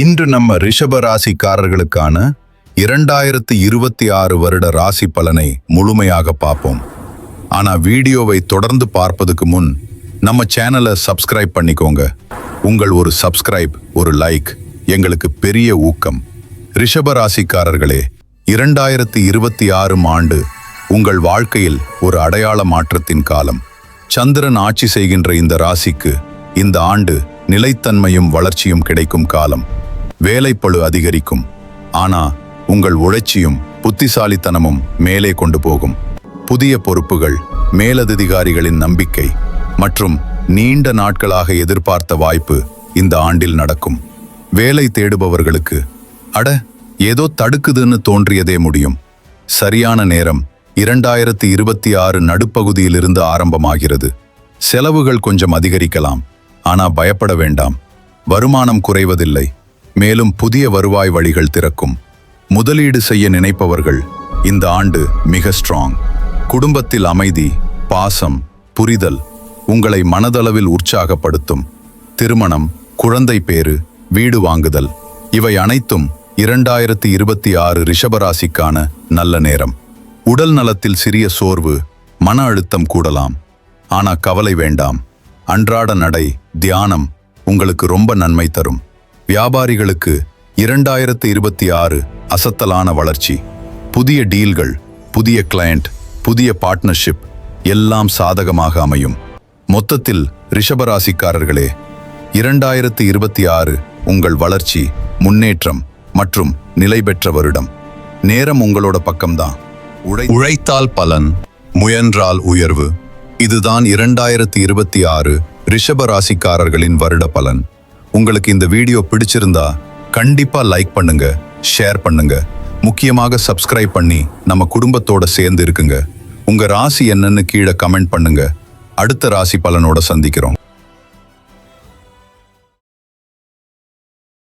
இன்று நம்ம ரிஷப ராசிக்காரர்களுக்கான இரண்டாயிரத்து இருபத்தி ஆறு வருட ராசி பலனை முழுமையாக பார்ப்போம். ஆனா வீடியோவை தொடர்ந்து பார்ப்பதுக்கு முன் நம்ம சேனலை சப்ஸ்கிரைப் பண்ணிக்கோங்க. உங்கள் ஒரு சப்ஸ்கிரைப் ஒரு லைக் எங்களுக்கு பெரிய ஊக்கம். ரிஷப ராசிக்காரர்களே இரண்டாயிரத்து இருபத்தி ஆறும் ஆண்டு உங்கள் வாழ்க்கையில் ஒரு அடையாள மாற்றத்தின் காலம். சந்திரன் ஆட்சி செய்கின்ற இந்த ராசிக்கு இந்த ஆண்டு நிலைத்தன்மையும் வளர்ச்சியும் கிடைக்கும் காலம். வேலைப்பழு அதிகரிக்கும். ஆனா உங்கள் உழைச்சியும் புத்திசாலித்தனமும் மேலே கொண்டு போகும். புதிய பொறுப்புகள் மேலதிகாரிகளின் நம்பிக்கை மற்றும் நீண்ட நாட்களாக எதிர்பார்த்த வாய்ப்பு இந்த ஆண்டில் நடக்கும். வேலை தேடுபவர்களுக்கு அட ஏதோ தடுக்குதுன்னு தோன்றியதே முடியும். சரியான நேரம் இரண்டாயிரத்தி இருபத்தி ஆறு நடுப்பகுதியிலிருந்து ஆரம்பமாகிறது. செலவுகள் கொஞ்சம் அதிகரிக்கலாம். ஆனா பயப்பட வேண்டாம். வருமானம் குறைவதில்லை. மேலும் புதிய வருவாய் வழிகள் திறக்கும். முதலீடு செய்ய நினைப்பவர்கள் இந்த ஆண்டு மிக ஸ்ட்ராங் குடும்பத்தில் அமைதி பாசம் புரிதல் உங்களை மனதளவில் உற்சாகப்படுத்தும். திருமணம் குழந்தை பேறு வீடு வாங்குதல் இவை அனைத்தும் இரண்டாயிரத்தி இருபத்தி ஆறு ரிஷபராசிக்கான நல்ல நேரம். உடல் நலத்தில் சிறிய சோர்வு மன அழுத்தம் கூடலாம். ஆனா கவலை வேண்டாம். அன்றாட நடை தியானம் உங்களுக்கு ரொம்ப நன்மை தரும். வியாபாரிகளுக்கு இரண்டாயிரத்து இருபத்தி ஆறு அசத்தலான வளர்ச்சி. புதிய டீல்கள் புதிய கிளையண்ட் புதிய பார்ட்னர்ஷிப் எல்லாம் சாதகமாக அமையும். மொத்தத்தில் ரிஷபராசிக்காரர்களே இரண்டாயிரத்து இருபத்தி ஆறு உங்கள் வளர்ச்சி முன்னேற்றம் மற்றும் நிலை பெற்ற வருடம். நேரம் உங்களோட பக்கம்தான். உழைத்தால் பலன் முயன்றால் உயர்வு. இதுதான் இரண்டாயிரத்தி இருபத்தி ஆறு ரிஷப ராசிக்காரர்களின் வருட பலன் உங்களுக்கு இந்த வீடியோ பிடிச்சிருந்தா கண்டிப்பா லைக் பண்ணுங்க ஷேர் பண்ணுங்க. முக்கியமாக சப்ஸ்கிரைப் பண்ணி நம்ம குடும்பத்தோட சேர்ந்து இருக்குங்க. உங்க ராசி என்னன்னு கீழே கமெண்ட் பண்ணுங்க. அடுத்த ராசி பலனோட சந்திக்கிறோம்.